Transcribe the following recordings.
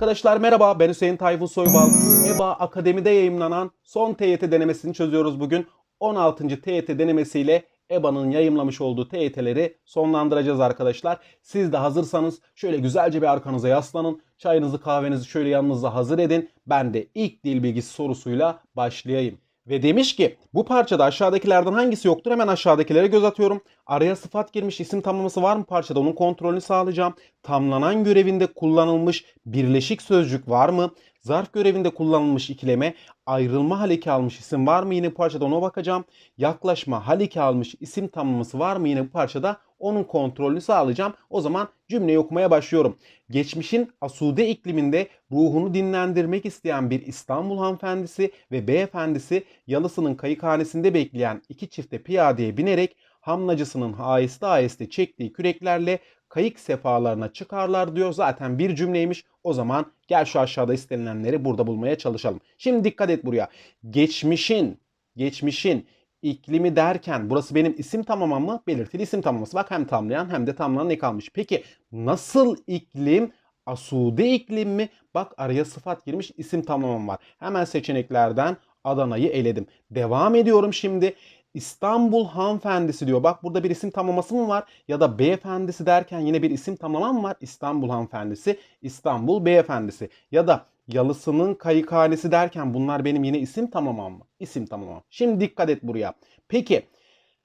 Arkadaşlar merhaba ben Hüseyin Tayfun Soybal. EBA Akademi'de yayımlanan son TYT denemesini çözüyoruz bugün. 16. TYT denemesiyle EBA'nın yayımlamış olduğu TYT'leri sonlandıracağız arkadaşlar. Siz de hazırsanız şöyle güzelce bir arkanıza yaslanın. Çayınızı kahvenizi şöyle yanınıza hazır edin. Ben de ilk dil bilgisi sorusuyla başlayayım. Ve demiş ki bu parçada aşağıdakilerden hangisi yoktur? Hemen aşağıdakilere göz atıyorum. Araya sıfat girmiş isim tamlaması var mı parçada? Onun kontrolünü sağlayacağım. Tamlanan görevinde kullanılmış birleşik sözcük var mı? Zarf görevinde kullanılmış ikileme ayrılma hal eki almış isim var mı? Yine bu parçada ona bakacağım. Yaklaşma hal eki almış isim tamlaması var mı? Yine bu parçada onun kontrolünü sağlayacağım. O zaman cümleyi okumaya başlıyorum. Geçmişin Asude ikliminde ruhunu dinlendirmek isteyen bir İstanbul hanımefendisi ve beyefendisi yalısının kayıkhanesinde bekleyen iki çifte piyadeye binerek hamlacısının aheste aheste çektiği küreklerle kayık sefalarına çıkarlar diyor. Zaten bir cümleymiş. O zaman gel şu aşağıda istenilenleri burada bulmaya çalışalım. Şimdi dikkat et buraya. Geçmişin, geçmişin iklimi derken burası benim isim tamamam mı? Belirtili isim tamlaması. Bak hem tamlayan hem de tamlanan ne kalmış. Peki nasıl iklim? Asude iklim mi? Bak araya sıfat girmiş isim tamlamam var. Hemen seçeneklerden Adana'yı eledim. Devam ediyorum şimdi. İstanbul hanımefendisi diyor. Bak burada bir isim tamlaması mı var? Ya da beyefendisi derken yine bir isim tamlama mı var? İstanbul hanımefendisi, İstanbul beyefendisi. Ya da yalısının kayıkhanesi derken bunlar benim yine isim tamamam mı? İsim tamamam. Şimdi dikkat et buraya. Peki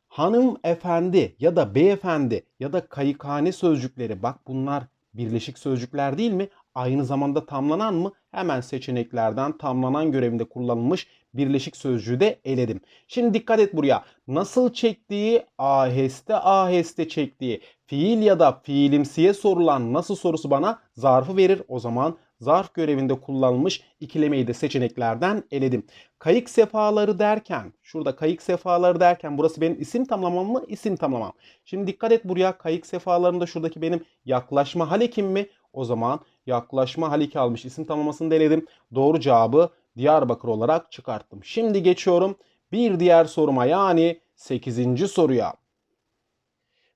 hanım efendi ya da beyefendi ya da kayıkhane sözcükleri bak bunlar birleşik sözcükler değil mi? Aynı zamanda tamlanan mı? Hemen seçeneklerden tamlanan görevinde kullanılmış birleşik sözcüğü de eledim. Şimdi dikkat et buraya. Nasıl çektiği, aheste aheste çektiği, fiil ya da fiilimsiye sorulan nasıl sorusu bana zarfı verir. O zaman zarf görevinde kullanılmış ikilemeyi de seçeneklerden eledim. Kayık sefaları derken, şurada kayık sefaları derken burası benim isim tamlamam mı? İsim tamlamam. Şimdi dikkat et buraya kayık sefalarında şuradaki benim yaklaşma halekim mi? O zaman yaklaşma haliki almış isim tamlamasını da eledim. Doğru cevabı Diyarbakır olarak çıkarttım. Şimdi geçiyorum bir diğer soruma yani 8. soruya.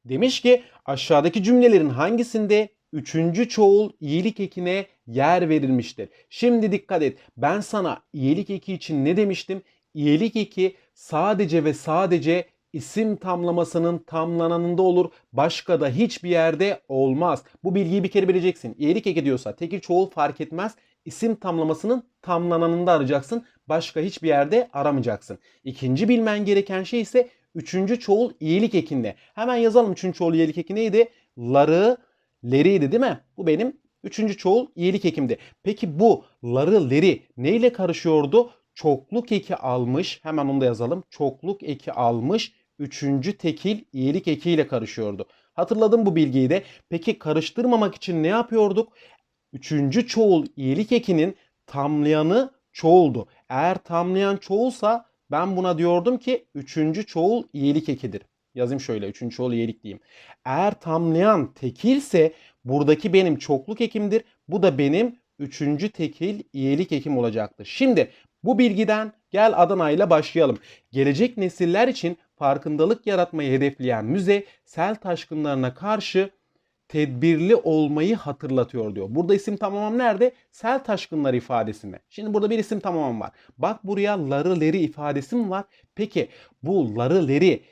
Demiş ki aşağıdaki cümlelerin hangisinde üçüncü çoğul iyilik ekine yer verilmiştir? Şimdi dikkat et. Ben sana iyilik eki için ne demiştim? İyilik eki sadece ve sadece isim tamlamasının tamlananında olur. Başka da hiçbir yerde olmaz. Bu bilgiyi bir kere bileceksin. İyilik eki diyorsa tekil çoğul fark etmez. İsim tamlamasının tamlananında arayacaksın. Başka hiçbir yerde aramayacaksın. İkinci bilmen gereken şey ise üçüncü çoğul iyilik ekinde. Hemen yazalım üçüncü çoğul iyilik eki neydi? Ları, leriydi değil mi? Bu benim üçüncü çoğul iyilik ekimdi. Peki bu ları, leri neyle karışıyordu? Çokluk eki almış. Hemen onu da yazalım. Çokluk eki almış. Üçüncü tekil iyilik ekiyle karışıyordu. Hatırladım bu bilgiyi de. Peki karıştırmamak için ne yapıyorduk? Üçüncü çoğul iyilik ekinin tamlayanı çoğuldu. Eğer tamlayan çoğulsa ben buna diyordum ki üçüncü çoğul iyilik ekidir. Yazayım şöyle üçüncü çoğul iyilik diyeyim. Eğer tamlayan tekilse buradaki benim çokluk ekimdir. Bu da benim üçüncü tekil iyilik ekim olacaktır. Şimdi bu bilgiden gel Adana ile başlayalım. Gelecek nesiller için farkındalık yaratmayı hedefleyen müze sel taşkınlarına karşı tedbirli olmayı hatırlatıyor diyor. Burada isim tamamam nerede? Sel taşkınları ifadesinde. Şimdi burada bir isim tamamam var. Bak buraya ları leri ifadesi mi var? Peki bu ları leri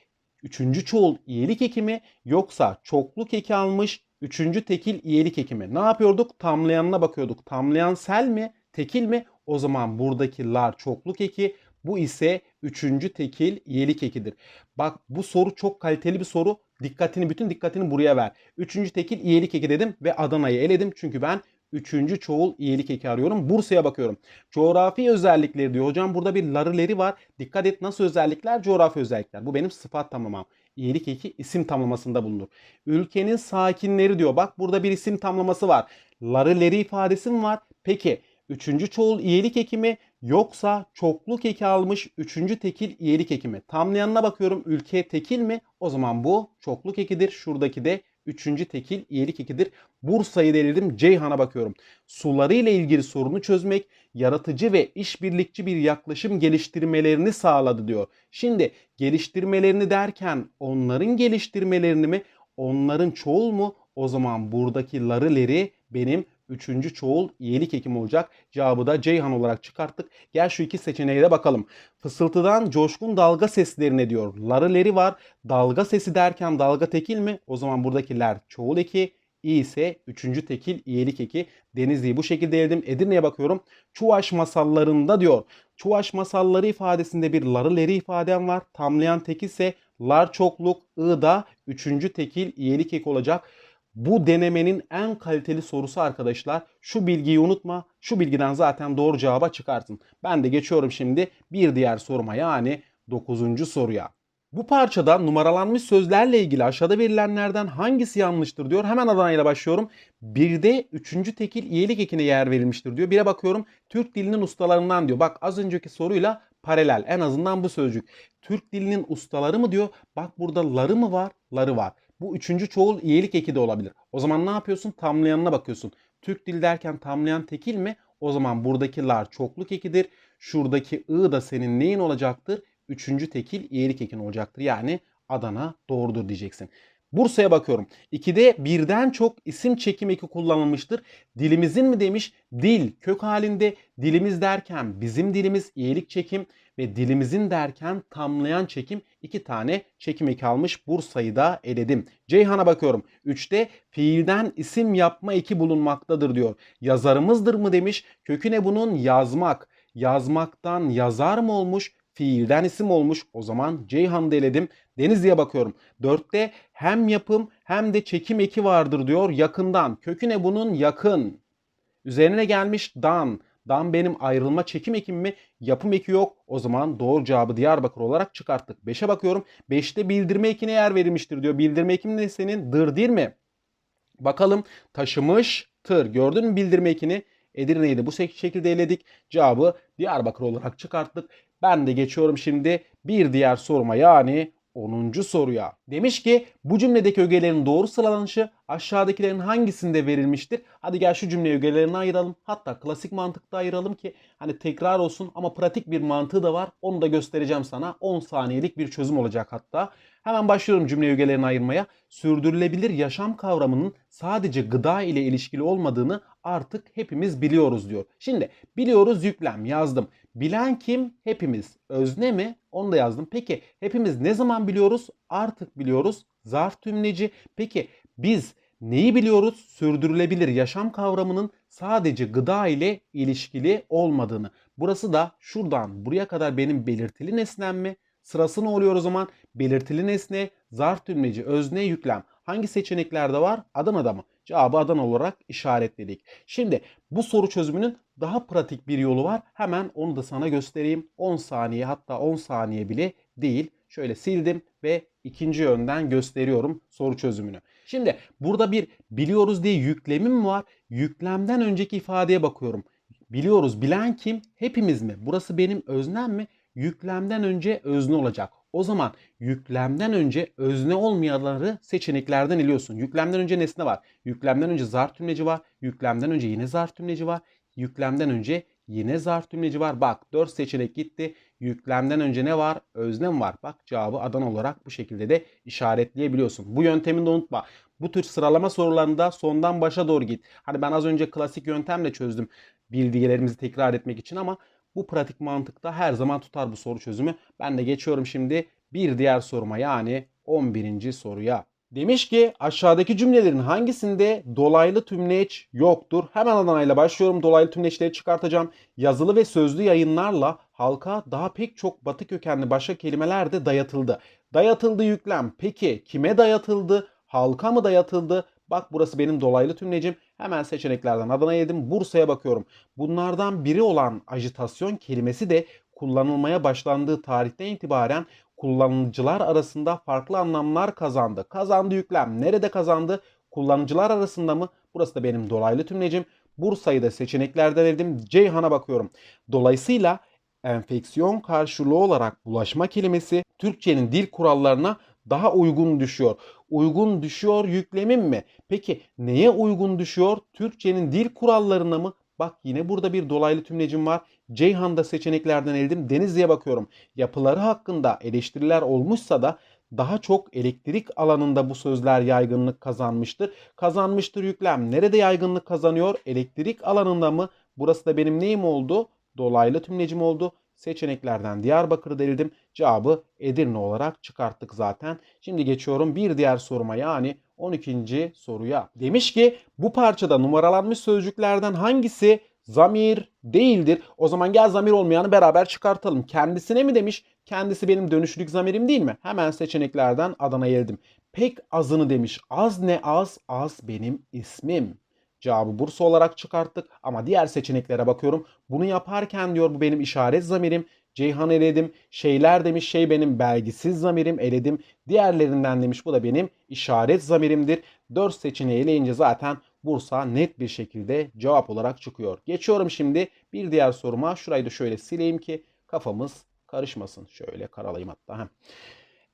üçüncü çoğul iyilik ekimi yoksa çokluk eki almış üçüncü tekil iyilik ekimi. Ne yapıyorduk? Tamlayanına bakıyorduk. Tamlayan sel mi? Tekil mi? O zaman buradaki lar çokluk eki. Bu ise üçüncü tekil iyilik ekidir. Bak bu soru çok kaliteli bir soru. Dikkatini bütün dikkatini buraya ver. Üçüncü tekil iyilik eki dedim ve Adana'yı eledim. Çünkü ben üçüncü çoğul iyilik eki arıyorum. Bursa'ya bakıyorum. Coğrafi özellikleri diyor. Hocam burada bir larıleri var. Dikkat et nasıl özellikler? Coğrafi özellikler. Bu benim sıfat tamamam. İyilik eki isim tamlamasında bulunur. Ülkenin sakinleri diyor. Bak burada bir isim tamlaması var. Larıleri ifadesi mi var? Peki üçüncü çoğul iyilik eki mi yoksa çokluk eki almış üçüncü tekil iyilik eki mi? Tamlayanına bakıyorum ülke tekil mi? O zaman bu çokluk ekidir. Şuradaki de üçüncü tekil iyilik ekidir. Bursa'yı delirdim. Ceyhan'a bakıyorum. Suları ile ilgili sorunu çözmek, yaratıcı ve işbirlikçi bir yaklaşım geliştirmelerini sağladı diyor. Şimdi geliştirmelerini derken onların geliştirmelerini mi, onların çoğul mu? O zaman buradaki larıleri benim üçüncü çoğul iyilik ekim olacak. Cevabı da Ceyhan olarak çıkarttık. Gel şu iki seçeneğe de bakalım. Fısıltıdan coşkun dalga seslerine diyor. Ları leri var. Dalga sesi derken dalga tekil mi? O zaman buradakiler çoğul eki. İ ise üçüncü tekil iyilik eki. Denizli'yi bu şekilde eledim. Edirne'ye bakıyorum. Çuvaş masallarında diyor. Çuvaş masalları ifadesinde bir ları leri ifadem var. Tamlayan tek ise lar çokluk, ı da üçüncü tekil iyilik eki olacak. Bu denemenin en kaliteli sorusu arkadaşlar. Şu bilgiyi unutma. Şu bilgiden zaten doğru cevaba çıkarsın. Ben de geçiyorum şimdi bir diğer soruma yani 9. soruya. Bu parçada numaralanmış sözlerle ilgili aşağıda verilenlerden hangisi yanlıştır diyor. Hemen Adana ile başlıyorum. Bir de üçüncü tekil iyilik ekine yer verilmiştir diyor. Bire bakıyorum. Türk dilinin ustalarından diyor. Bak az önceki soruyla paralel. En azından bu sözcük. Türk dilinin ustaları mı diyor. Bak burada ları mı var? Ları var. Bu üçüncü çoğul iyilik eki de olabilir. O zaman ne yapıyorsun? Tamlayanına bakıyorsun. Türk dil derken tamlayan tekil mi? O zaman buradaki lar çokluk ekidir. Şuradaki ı da senin neyin olacaktır? Üçüncü tekil iyilik ekin olacaktır. Yani Adana doğrudur diyeceksin. Bursa'ya bakıyorum. 2'de birden çok isim çekim eki kullanılmıştır. Dilimizin mi demiş? Dil kök halinde dilimiz derken bizim dilimiz iyilik çekim ve dilimizin derken tamlayan çekim iki tane çekim eki almış. Bursa'yı da eledim. Ceyhan'a bakıyorum. 3'te fiilden isim yapma eki bulunmaktadır diyor. Yazarımızdır mı demiş. Kökü ne bunun? Yazmak. Yazmaktan yazar mı olmuş? Fiilden isim olmuş. O zaman Ceyhan'ı eledim. Denizli'ye bakıyorum. 4'te hem yapım hem de çekim eki vardır diyor. Yakından. Kökü ne bunun? Yakın. Üzerine gelmiş dan. Dan benim ayrılma çekim ekim mi? Yapım eki yok. O zaman doğru cevabı Diyarbakır olarak çıkarttık. 5'e bakıyorum. 5'te bildirme ekine yer verilmiştir diyor. Bildirme ekim ne senin? Dır değil mi? Bakalım taşımış tır. Gördün mü bildirme ekini? Edirne'yi de bu şekilde eledik. Cevabı Diyarbakır olarak çıkarttık. Ben de geçiyorum şimdi bir diğer soruma yani 10. soruya. Demiş ki bu cümledeki ögelerin doğru sıralanışı aşağıdakilerin hangisinde verilmiştir? Hadi gel şu cümle ögelerini ayıralım. Hatta klasik mantıkta ayıralım ki hani tekrar olsun ama pratik bir mantığı da var. Onu da göstereceğim sana. 10 saniyelik bir çözüm olacak hatta. Hemen başlıyorum cümle ögelerini ayırmaya. Sürdürülebilir yaşam kavramının sadece gıda ile ilişkili olmadığını artık hepimiz biliyoruz diyor. Şimdi biliyoruz yüklem yazdım. Bilen kim? Hepimiz. Özne mi? Onu da yazdım. Peki hepimiz ne zaman biliyoruz? Artık biliyoruz. Zarf tümleci. Peki biz neyi biliyoruz? Sürdürülebilir yaşam kavramının sadece gıda ile ilişkili olmadığını. Burası da şuradan buraya kadar benim belirtili nesnem mi? Sırası ne oluyor o zaman? Belirtili nesne, zarf tümleci, özne, yüklem. Hangi seçeneklerde var? Adana'da mı? Cevabı Adana olarak işaretledik. Şimdi bu soru çözümünün daha pratik bir yolu var. Hemen onu da sana göstereyim. 10 saniye hatta 10 saniye bile değil. Şöyle sildim ve ikinci yönden gösteriyorum soru çözümünü. Şimdi burada bir biliyoruz diye yüklemim mi var? Yüklemden önceki ifadeye bakıyorum. Biliyoruz bilen kim? Hepimiz mi? Burası benim öznem mi? Yüklemden önce özne olacak. O zaman yüklemden önce özne olmayanları seçeneklerden eliyorsun. Yüklemden önce nesne var. Yüklemden önce zarf tümleci var. Yüklemden önce yine zarf tümleci var. Yüklemden önce yine zarf tümleci var. Bak 4 seçenek gitti. Yüklemden önce ne var? Özne mi var? Bak cevabı Adana olarak bu şekilde de işaretleyebiliyorsun. Bu yöntemini de unutma. Bu tür sıralama sorularında sondan başa doğru git. Hani ben az önce klasik yöntemle çözdüm bilgilerimizi tekrar etmek için ama bu pratik mantıkta her zaman tutar bu soru çözümü. Ben de geçiyorum şimdi bir diğer soruma yani 11. soruya. Demiş ki aşağıdaki cümlelerin hangisinde dolaylı tümleç yoktur? Hemen Adana ile başlıyorum. Dolaylı tümleçleri çıkartacağım. Yazılı ve sözlü yayınlarla halka daha pek çok batı kökenli başka kelimeler de dayatıldı. Dayatıldı yüklem. Peki kime dayatıldı? Halka mı dayatıldı? Bak burası benim dolaylı tümlecim. Hemen seçeneklerden Adana yedim. Bursa'ya bakıyorum. Bunlardan biri olan ajitasyon kelimesi de kullanılmaya başlandığı tarihten itibaren kullanıcılar arasında farklı anlamlar kazandı. Kazandı yüklem. Nerede kazandı? Kullanıcılar arasında mı? Burası da benim dolaylı tümlecim. Bursa'yı da seçeneklerden eledim. Ceyhan'a bakıyorum. Dolayısıyla enfeksiyon karşılığı olarak bulaşma kelimesi Türkçenin dil kurallarına daha uygun düşüyor. Uygun düşüyor yüklemim mi? Peki neye uygun düşüyor? Türkçenin dil kurallarına mı? Bak yine burada bir dolaylı tümlecim var. Ceyhan'da seçeneklerden eldim. Denizli'ye bakıyorum. Yapıları hakkında eleştiriler olmuşsa da daha çok elektrik alanında bu sözler yaygınlık kazanmıştır. Kazanmıştır yüklem. Nerede yaygınlık kazanıyor? Elektrik alanında mı? Burası da benim neyim oldu? Dolaylı tümlecim oldu. Seçeneklerden Diyarbakır'ı deldim. Cevabı Edirne olarak çıkarttık zaten. Şimdi geçiyorum bir diğer soruma yani 12. soruya. Demiş ki bu parçada numaralanmış sözcüklerden hangisi zamir değildir? O zaman gel zamir olmayanı beraber çıkartalım. Kendisine mi demiş? Kendisi benim dönüşlük zamirim değil mi? Hemen seçeneklerden Adana geldim. Pek azını demiş. Az ne az? Az benim ismim. Cevabı Bursa olarak çıkarttık ama diğer seçeneklere bakıyorum. Bunu yaparken diyor bu benim işaret zamirim. Ceyhan eledim. Şeyler demiş şey benim belgisiz zamirim eledim. Diğerlerinden demiş bu da benim işaret zamirimdir. 4 seçeneği eleyince zaten Bursa net bir şekilde cevap olarak çıkıyor. Geçiyorum şimdi bir diğer soruma. Şurayı da şöyle sileyim ki kafamız karışmasın. Şöyle karalayayım hatta. Heh.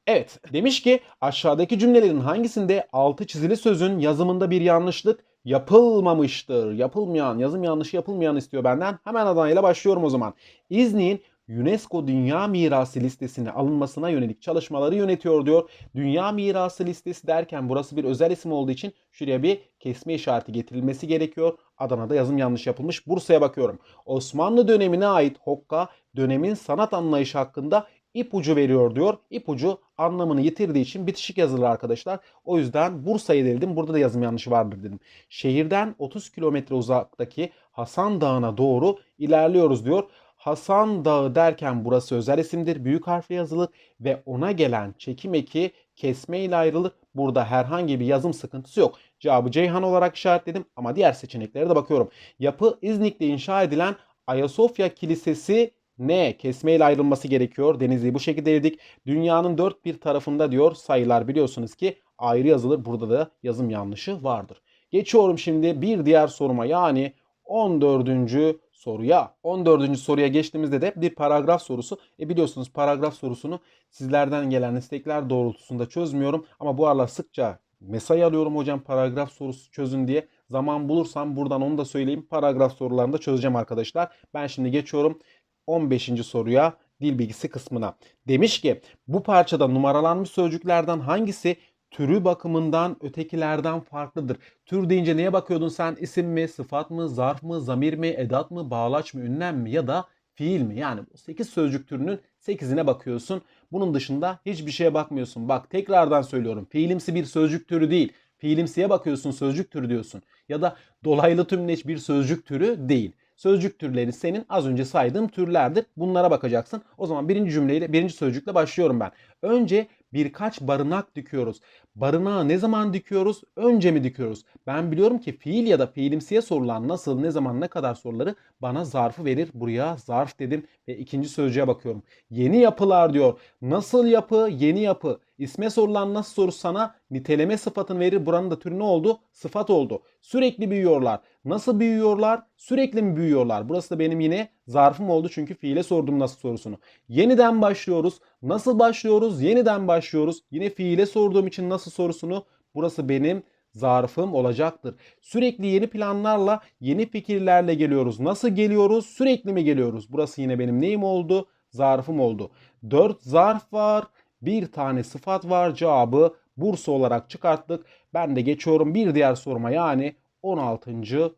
Evet demiş ki aşağıdaki cümlelerin hangisinde altı çizili sözün yazımında bir yanlışlık yapılmamıştır. Yapılmayan, yazım yanlışı yapılmayan istiyor benden. Hemen Adana'yla başlıyorum o zaman. İznik'in UNESCO Dünya Mirası listesine alınmasına yönelik çalışmaları yönetiyor diyor. Dünya Mirası listesi derken burası bir özel isim olduğu için şuraya bir kesme işareti getirilmesi gerekiyor. Adana'da yazım yanlış yapılmış. Bursa'ya bakıyorum. Osmanlı dönemine ait Hokka dönemin sanat anlayışı hakkında ipucu veriyor diyor. İpucu anlamını yitirdiği için bitişik yazılır arkadaşlar. O yüzden Bursa'yı dedim. Burada da yazım yanlışı vardır dedim. Şehirden 30 kilometre uzaktaki Hasan Dağı'na doğru ilerliyoruz diyor. Hasan Dağı derken burası özel isimdir. Büyük harfle yazılır ve ona gelen çekim eki kesme ile ayrılır. Burada herhangi bir yazım sıkıntısı yok. Cevabı Ceyhan olarak işaretledim ama diğer seçeneklere de bakıyorum. Yapı İznik'te inşa edilen Ayasofya Kilisesi ne? Kesme ile ayrılması gerekiyor. Denizli'yi bu şekilde dedik. Dünyanın dört bir tarafında diyor sayılar biliyorsunuz ki ayrı yazılır. Burada da yazım yanlışı vardır. Geçiyorum şimdi bir diğer soruma yani 14. soruya. 14. soruya geçtiğimizde de bir paragraf sorusu. E biliyorsunuz paragraf sorusunu sizlerden gelen istekler doğrultusunda çözmüyorum. Ama bu aralar sıkça mesai alıyorum hocam paragraf sorusu çözün diye. Zaman bulursam buradan onu da söyleyeyim. Paragraf sorularını da çözeceğim arkadaşlar. Ben şimdi geçiyorum 15. soruya dil bilgisi kısmına. Demiş ki bu parçada numaralanmış sözcüklerden hangisi türü bakımından ötekilerden farklıdır. Tür deyince neye bakıyordun sen? İsim mi, sıfat mı, zarf mı, zamir mi, edat mı, bağlaç mı, ünlem mi ya da fiil mi? Yani bu 8 sözcük türünün 8'ine bakıyorsun. Bunun dışında hiçbir şeye bakmıyorsun. Bak tekrardan söylüyorum. Fiilimsi bir sözcük türü değil. Fiilimsiye bakıyorsun sözcük türü diyorsun. Ya da dolaylı tümleç bir sözcük türü değil. Sözcük türleri senin az önce saydığım türlerdir. Bunlara bakacaksın. O zaman birinci cümleyle, birinci sözcükle başlıyorum ben. Önce birkaç barınak dikiyoruz. Barınağı ne zaman dikiyoruz? Önce mi dikiyoruz? Ben biliyorum ki fiil ya da fiilimsiye sorulan nasıl, ne zaman, ne kadar soruları bana zarfı verir. Buraya zarf dedim ve ikinci sözcüğe bakıyorum. Yeni yapılar diyor. Nasıl yapı? Yeni yapı. İsme sorulan nasıl soru sana niteleme sıfatını verir. Buranın da türü ne oldu? Sıfat oldu. Sürekli büyüyorlar. Nasıl büyüyorlar? Sürekli mi büyüyorlar? Burası da benim yine zarfım oldu çünkü fiile sordum nasıl sorusunu. Yeniden başlıyoruz. Nasıl başlıyoruz? Yeniden başlıyoruz. Yine fiile sorduğum için nasıl sorusunu burası benim zarfım olacaktır. Sürekli yeni planlarla, yeni fikirlerle geliyoruz. Nasıl geliyoruz? Sürekli mi geliyoruz? Burası yine benim neyim oldu? Zarfım oldu. 4 zarf var. Bir tane sıfat var. Cevabı Bursa olarak çıkarttık. Ben de geçiyorum bir diğer soruma yani 16.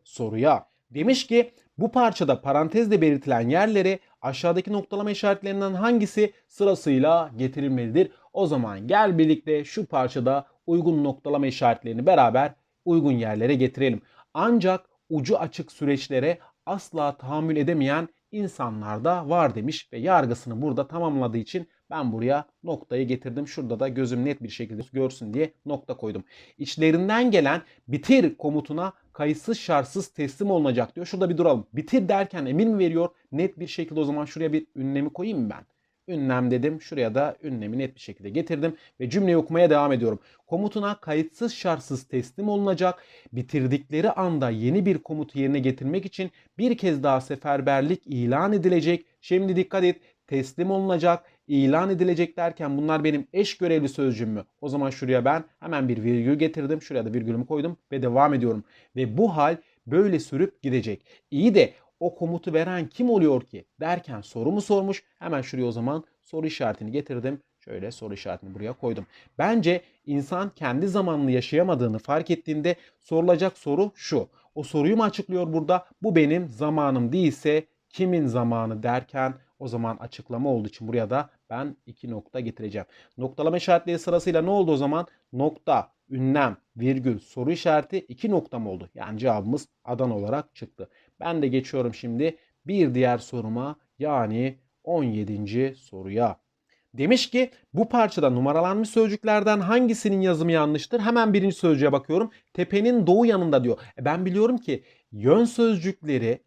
soruya. Demiş ki bu parçada parantezle belirtilen yerlere aşağıdaki noktalama işaretlerinden hangisi sırasıyla getirilmelidir? O zaman gel birlikte şu parçada uygun noktalama işaretlerini beraber uygun yerlere getirelim. Ancak ucu açık süreçlere asla tahammül edemeyen insanlar da var demiş ve yargısını burada tamamladığı için ben buraya noktayı getirdim. Şurada da gözüm net bir şekilde görsün diye nokta koydum. İçlerinden gelen bitir komutuna kayıtsız şartsız teslim olunacak diyor. Şurada bir duralım. Bitir derken emir mi veriyor? Net bir şekilde o zaman şuraya bir ünlemi koyayım mı ben? Ünlem dedim. Şuraya da ünlemi net bir şekilde getirdim ve cümleyi okumaya devam ediyorum. Komutuna kayıtsız şartsız teslim olunacak. Bitirdikleri anda yeni bir komutu yerine getirmek için bir kez daha seferberlik ilan edilecek. Şimdi dikkat et. Teslim olunacak, ilan edilecek derken bunlar benim eş görevli sözcüğüm mü? O zaman şuraya ben hemen bir virgül getirdim. Şuraya da virgülümü koydum ve devam ediyorum. Ve bu hal böyle sürüp gidecek. İyi de o komutu veren kim oluyor ki derken sorumu sormuş. Hemen şuraya o zaman soru işaretini getirdim. Şöyle soru işaretini buraya koydum. Bence insan kendi zamanını yaşayamadığını fark ettiğinde sorulacak soru şu. O soruyu mu açıklıyor burada? Bu benim zamanım değilse kimin zamanı derken o zaman açıklama olduğu için buraya da ben iki nokta getireceğim. Noktalama işaretleri sırasıyla ne oldu o zaman? Nokta, ünlem, virgül, soru işareti iki nokta mı oldu? Yani cevabımız Adana olarak çıktı. Ben de geçiyorum şimdi bir diğer soruma yani 17. soruya. Demiş ki bu parçada numaralanmış sözcüklerden hangisinin yazımı yanlıştır? Hemen birinci sözcüğe bakıyorum. Tepenin doğu yanında diyor. E ben biliyorum ki yön sözcükleri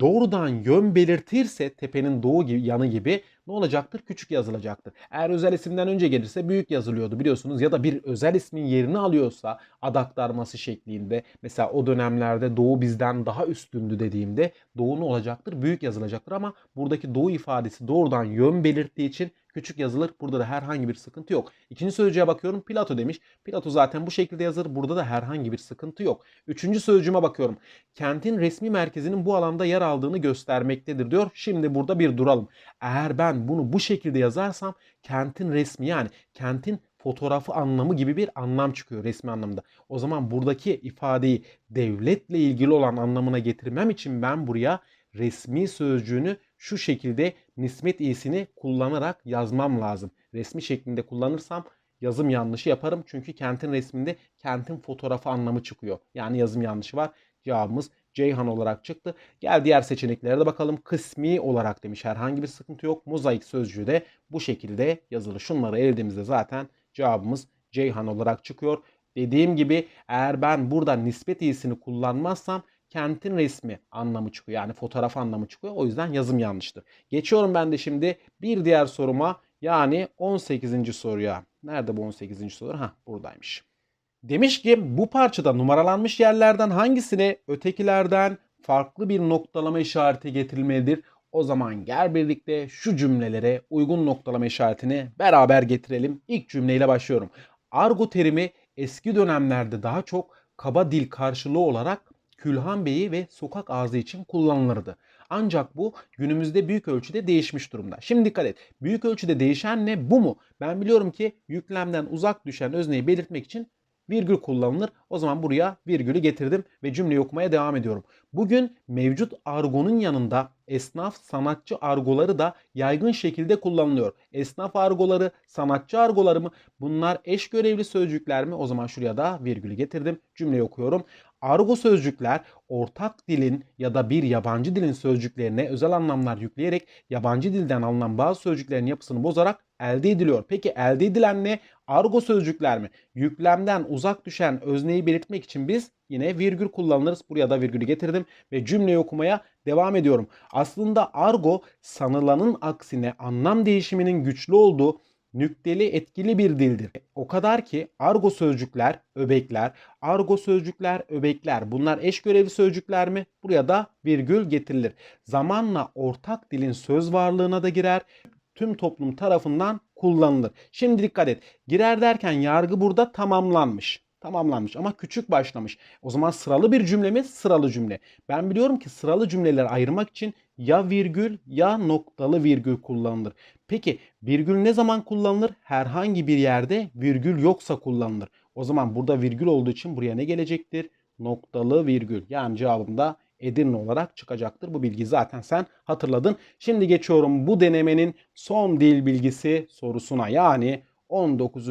doğrudan yön belirtirse tepenin doğu gibi, yanı gibi ne olacaktır? Küçük yazılacaktır. Eğer özel isimden önce gelirse büyük yazılıyordu biliyorsunuz ya da bir özel ismin yerini alıyorsa ad aktarması şeklinde mesela o dönemlerde doğu bizden daha üstündü dediğimde doğu ne olacaktır? Büyük yazılacaktır ama buradaki doğu ifadesi doğrudan yön belirttiği için küçük yazılır. Burada da herhangi bir sıkıntı yok. İkinci sözcüğe bakıyorum. Plato demiş. Plato zaten bu şekilde yazılır. Burada da herhangi bir sıkıntı yok. Üçüncü sözcüğüme bakıyorum. Kentin resmi merkezinin bu alanda yer aldığını göstermektedir diyor. Şimdi burada bir duralım. Eğer ben bunu bu şekilde yazarsam kentin resmi yani kentin fotoğrafı anlamı gibi bir anlam çıkıyor resmi anlamda. O zaman buradaki ifadeyi devletle ilgili olan anlamına getirmem için ben buraya resmi sözcüğünü şu şekilde nispet iyisini kullanarak yazmam lazım. Resmi şeklinde kullanırsam yazım yanlışı yaparım. Çünkü kentin resminde kentin fotoğrafı anlamı çıkıyor. Yani yazım yanlışı var. Cevabımız Ceyhan olarak çıktı. Gel diğer seçeneklere de bakalım. Kısmi olarak demiş herhangi bir sıkıntı yok. Mozaik sözcüğü de bu şekilde yazılı. Şunları elediğimizde zaten cevabımız Ceyhan olarak çıkıyor. Dediğim gibi eğer ben burada nispet iyisini kullanmazsam kentin resmi anlamı çıkıyor. Yani fotoğraf anlamı çıkıyor. O yüzden yazım yanlıştır. Geçiyorum ben de şimdi bir diğer soruma yani 18. soruya. Nerede bu 18. soru? Ha buradaymış. Demiş ki bu parçada numaralanmış yerlerden hangisine ötekilerden farklı bir noktalama işareti getirilmelidir? O zaman gel birlikte şu cümlelere uygun noktalama işaretini beraber getirelim. İlk cümleyle başlıyorum. Argo terimi eski dönemlerde daha çok kaba dil karşılığı olarak külhan beyi ve sokak ağzı için kullanılırdı. Ancak bu günümüzde büyük ölçüde değişmiş durumda. Şimdi dikkat et. Büyük ölçüde değişen ne? Bu mu? Ben biliyorum ki yüklemden uzak düşen özneyi belirtmek için virgül kullanılır. O zaman buraya virgülü getirdim ve cümleyi okumaya devam ediyorum. Bugün mevcut argonun yanında esnaf sanatçı argoları da yaygın şekilde kullanılıyor. Esnaf argoları, sanatçı argoları mı? Bunlar eş görevli sözcükler mi? O zaman şuraya da virgülü getirdim. Cümleyi okuyorum. Argo sözcükler ortak dilin ya da bir yabancı dilin sözcüklerine özel anlamlar yükleyerek yabancı dilden alınan bazı sözcüklerin yapısını bozarak elde ediliyor. Peki elde edilen ne? Argo sözcükler mi? Yüklemden uzak düşen özneyi belirtmek için biz yine virgül kullanırız. Buraya da virgülü getirdim ve cümleyi okumaya devam ediyorum. Aslında argo sanılanın aksine anlam değişiminin güçlü olduğu nükteli etkili bir dildir. O kadar ki argo sözcükler, öbekler, argo sözcükler, öbekler bunlar eş görevli sözcükler mi? Buraya da virgül getirilir. Zamanla ortak dilin söz varlığına da girer. Tüm toplum tarafından kullanılır. Şimdi dikkat et. Girer derken yargı burada tamamlanmış tamamlanmış ama küçük başlamış. O zaman sıralı bir cümle mi? Sıralı cümle. Ben biliyorum ki sıralı cümleleri ayırmak için ya virgül ya noktalı virgül kullanılır. Peki virgül ne zaman kullanılır? Herhangi bir yerde virgül yoksa kullanılır. O zaman burada virgül olduğu için buraya ne gelecektir? Noktalı virgül. Yani cevabım da Edirne olarak çıkacaktır. Bu bilgi zaten sen hatırladın. Şimdi geçiyorum bu denemenin son dil bilgisi sorusuna yani 19.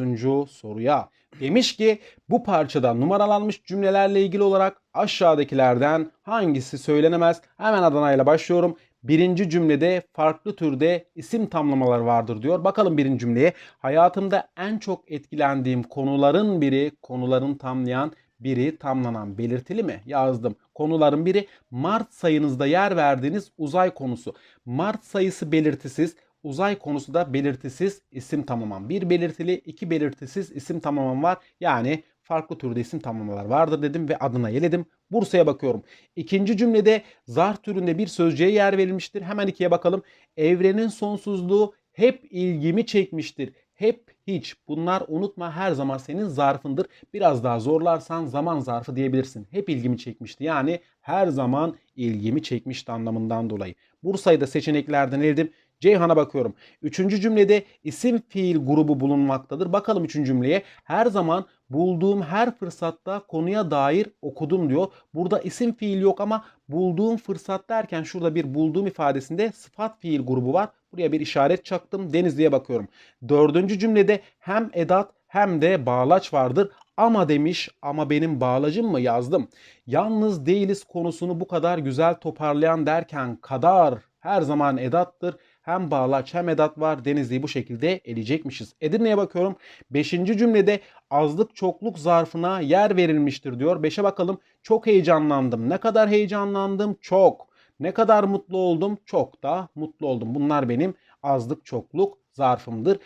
soruya. Demiş ki bu parçada numaralanmış cümlelerle ilgili olarak aşağıdakilerden hangisi söylenemez? Hemen Adana ile başlıyorum. Birinci cümlede farklı türde isim tamlamalar vardır diyor. Bakalım birinci cümleye. Hayatımda en çok etkilendiğim konuların biri, konuların tamlayan biri tamlanan belirtili mi? Yazdım. Konuların biri Mart sayınızda yer verdiğiniz uzay konusu. Mart sayısı belirtisiz, uzay konusu da belirtisiz isim tamamam. Bir belirtili, iki belirtisiz isim tamamam var. Yani farklı türde isim tamlamalar vardır dedim ve adına yeledim. Bursa'ya bakıyorum. İkinci cümlede zarf türünde bir sözcüğe yer verilmiştir. Hemen ikiye bakalım. Evrenin sonsuzluğu hep ilgimi çekmiştir. Hep hiç. Bunlar unutma her zaman senin zarfındır. Biraz daha zorlarsan zaman zarfı diyebilirsin. Hep ilgimi çekmişti. Yani her zaman ilgimi çekmişti anlamından dolayı. Bursa'yı da seçeneklerden eledim. Ceyhan'a bakıyorum. Üçüncü cümlede isim fiil grubu bulunmaktadır. Bakalım üçüncü cümleye. Her zaman bulduğum her fırsatta konuya dair okudum diyor. Burada isim fiil yok ama bulduğum fırsat derken şurada bir bulduğum ifadesinde sıfat fiil grubu var. Buraya bir işaret çaktım. Denizli'ye bakıyorum. Dördüncü cümlede hem edat hem de bağlaç vardır. Ama demiş ama benim bağlacım mı yazdım. Yalnız değiliz konusunu bu kadar güzel toparlayan derken kadar her zaman edattır. Hem bağlaç hem edat var. Denizli'yi bu şekilde eleyecekmişiz. Edirne'ye bakıyorum. Beşinci cümlede azlık çokluk zarfına yer verilmiştir diyor. Beşe bakalım. Çok heyecanlandım. Ne kadar heyecanlandım? Çok. Ne kadar mutlu oldum? Çok da mutlu oldum. Bunlar benim azlık çokluk zarfımdır.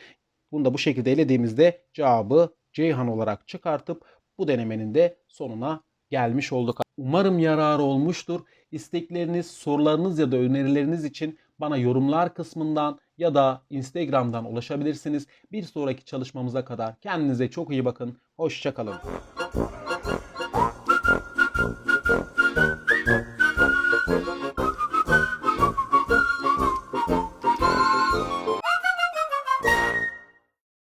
Bunu da bu şekilde elediğimizde cevabı Ceyhan olarak çıkartıp bu denemenin de sonuna gelmiş olduk. Umarım yararı olmuştur. İstekleriniz, sorularınız ya da önerileriniz için bana yorumlar kısmından ya da Instagram'dan ulaşabilirsiniz. Bir sonraki çalışmamıza kadar kendinize çok iyi bakın. Hoşçakalın.